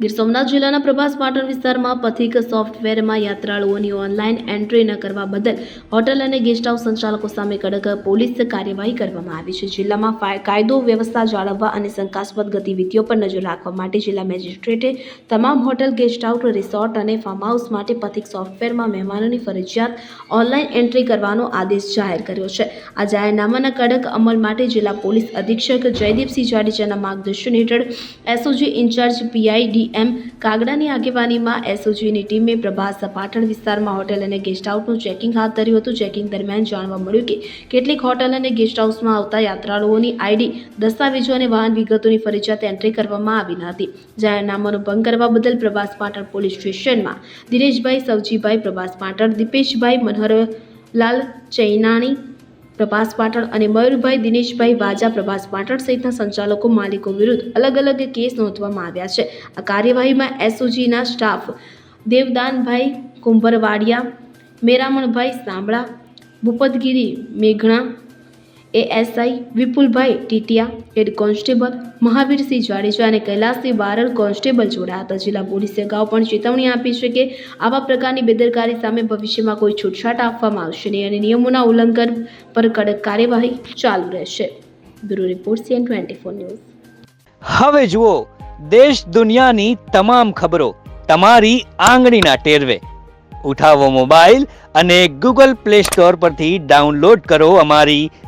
ગીર સોમનાથ જિલ્લાના પ્રભાસ પાટણ વિસ્તારમાં પથિક સોફ્ટવેરમાં યાત્રાળુઓની ઓનલાઈન એન્ટ્રી ન કરવા બદલ હોટલ અને ગેસ્ટ હાઉસ સંચાલકો સામે કડક પોલીસ કાર્યવાહી કરવામાં આવી છે. જિલ્લામાં કાયદો, વ્યવસ્થા જાળવવા અને શંકાસ્પદ ગતિવિધિઓ પર નજર રાખવા માટે જિલ્લા મેજિસ્ટ્રેટે તમામ હોટલ, ગેસ્ટ હાઉસ, રિસોર્ટ અને ફાર્મ હાઉસ માટે પથિક સોફ્ટવેરમાં મહેમાનોની ફરજિયાત ઓનલાઈન એન્ટ્રી કરવાનો આદેશ જાહેર કર્યો છે. આ જાહેરનામાના કડક અમલ માટે જિલ્લા પોલીસ અધિક્ષક જયદીપસિંહ જાડેજાના માર્ગદર્શન હેઠળ એસઓજી ઇન્ચાર્જ પીઆઈ ડીએમ કાગડાની આગેવાનીમાં એસઓજીની ટીમે પ્રભાસ પાટણ વિસ્તારમાં હોટેલ અને ગેસ્ટ હાઉસનું ચેકિંગ હાથ ધર્યું હતું. ચેકિંગ દરમિયાન જાણવા મળ્યું કે કેટલીક હોટલ અને ગેસ્ટ હાઉસમાં આવતા યાત્રાળુઓની આઈડી, દસ્તાવેજો અને વાહન વિગતોની ફરજિયાત એન્ટ્રી કરવામાં આવી ન હતી. જાહેરનામાનો ભંગ કરવા બદલ પ્રભાસ પાટણ પોલીસ સ્ટેશનમાં દિનેશભાઈ સવજીભાઈ, પ્રભાસ પાટણ દીપેશભાઈ મનોહરલાલ ચૈનાણી પ્રભાસ પાટણ અને મયુરભાઈ દિનેશભાઈ વાજા પ્રભાસ પાટણ સહિતના સંચાલકો માલિકો વિરુદ્ધ અલગ અલગ કેસ નોંધવામાં આવ્યા છે. આ કાર્યવાહીમાં એસઓજીના staff Devdanbhai Kumbharvadiya, Meramanbhai સાંભળા, Bhupatgiri મેઘણા ASI Vipulbhai Titiya, head constable Mahavirsinh Jadeja અને કૈલાસસિંહ બારડ કોન્સ્ટેબલ જોડાયા હતા. જિલ્લા પોલીસે અગાઉ પણ ચેતવણી આપી છે કે આવા પ્રકારની બેદરકારી સામે ભવિષ્યમાં કોઈ છૂટછાટ આપવામાં આવશે નહીં અને નિયમોના ઉલ્લંઘન પર કડક કાર્યવાહી ચાલુ રહેશે. Bureau report CN twenty four news. હવે જુઓ, દેશ દુનિયાની તમામ ખબરો તમારી આંગળીના ટેરવે. ઉઠાવો મોબાઈલ અને ગૂગલ પ્લે સ્ટોર પરથી ડાઉનલોડ કરો અમારી